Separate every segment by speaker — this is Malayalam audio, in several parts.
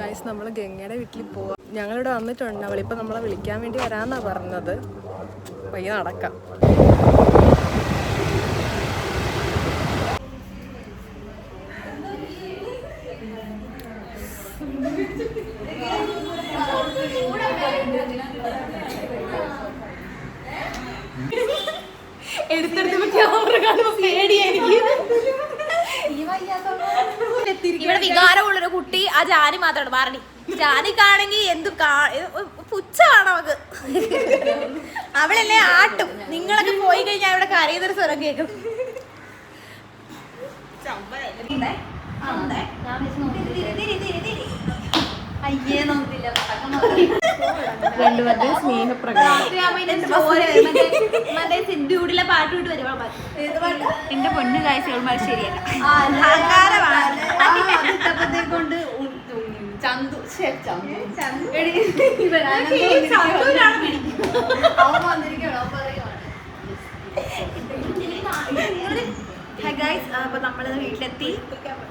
Speaker 1: ഗൈസ് നമ്മൾ ഗംഗയുടെ വീട്ടിൽ പോവാം. ഞങ്ങളിവിടെ വന്നിട്ടുണ്ട്. അവളിപ്പോൾ നമ്മളെ വിളിക്കാൻ വേണ്ടി വരാമെന്നാണ് പറഞ്ഞത്. പയ്യെ നടക്കാം.
Speaker 2: ഇവിടെ വികാരമുള്ളൊരു കുട്ടി ആ ജാനി മാത്രമാണ് മാറണി ജാനിക്കാണെങ്കിൽ എന്ത് പുച്ഛാണോ അത് പുച്ഛമാണ് അവക്ക്. അവളല്ലേ ആട്ടും. നിങ്ങളൊക്കെ പോയി കഴിഞ്ഞാൽ ഇവിടെ കരയുന്നൊരു സ്വരം കേൾക്കും. അയ്യേ നോക്കില്ല
Speaker 1: രണ്ടുപേരുടെ സ്നേഹപ്രകടനം.
Speaker 2: പാട്ട് വിട്ട് വരുവാ
Speaker 3: എന്റെ പൊന്നു കാഴ്ചകൾ ശരിയല്ല കൊണ്ട് ചന്തു
Speaker 2: അപ്പൊ നമ്മൾ വീട്ടിലെത്തി.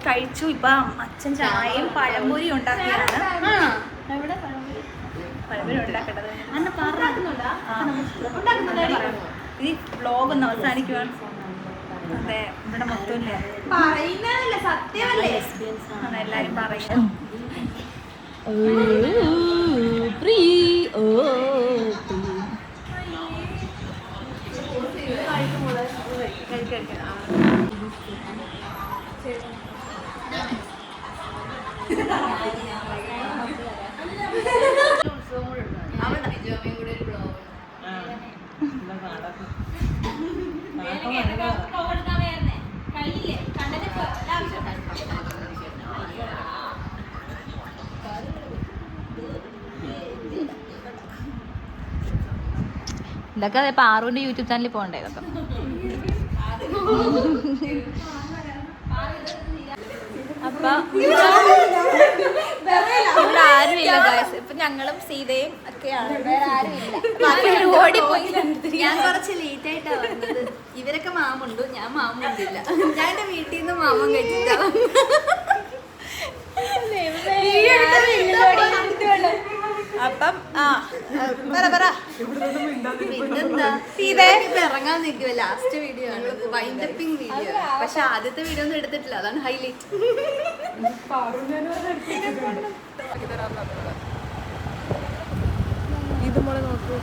Speaker 2: കഴിച്ചു. ഇപ്പൊ അച്ഛൻ ചായയും പഴംപൊരി ഉണ്ടാക്കിയാണ് പഴംപൊരി? ഉണ്ടാക്കേണ്ടത് ഈ വ്ലോഗ് ഒന്ന് അവസാനിക്കുവാണ് അതെ ഇവിടെ മൊത്തമില്ല? പറയുന്നതല്ല സത്യമല്ലേ? എല്ലാരും പറയും
Speaker 3: അവൻ
Speaker 2: ഇതൊക്കെ അതെ പാറുവിന്റെ യൂട്യൂബ് ചാനലിൽ പോകണ്ടേ ഇതൊക്കെ? അപ്പൊ ഇവിടെ ആരുമില്ല ഗായ്സ് ഇപ്പൊ ഞങ്ങളും സീതയും ഒക്കെയാണ്. വേറെ ആരുമില്ല ബാക്കിയൊരു ഓടിപ്പോയി.
Speaker 3: ഞാൻ കുറച്ച് ലേറ്റ് ആയിട്ടാ വന്നത്. ഇവരൊക്കെ മാമുണ്ട്. ഞാൻ മാമുണ്ടില്ല. ഞാൻ എന്റെ വീട്ടിൽ നിന്ന് മാമൻ കഴിച്ചിട്ടാ
Speaker 2: അപ്പം ആ പറ പറ.
Speaker 3: പിന്നെന്താ? ഇറങ്ങാൻ നിൽക്കുക ലാസ്റ്റ് വീഡിയോ ആണ് വൈൻഡപ്പിംഗ് വീഡിയോ പക്ഷെ ആദ്യത്തെ വീഡിയോ ഒന്നും എടുത്തിട്ടില്ല. അതാണ് ഹൈലൈറ്റ്
Speaker 1: ഇത് മോളെ നോക്കൂ.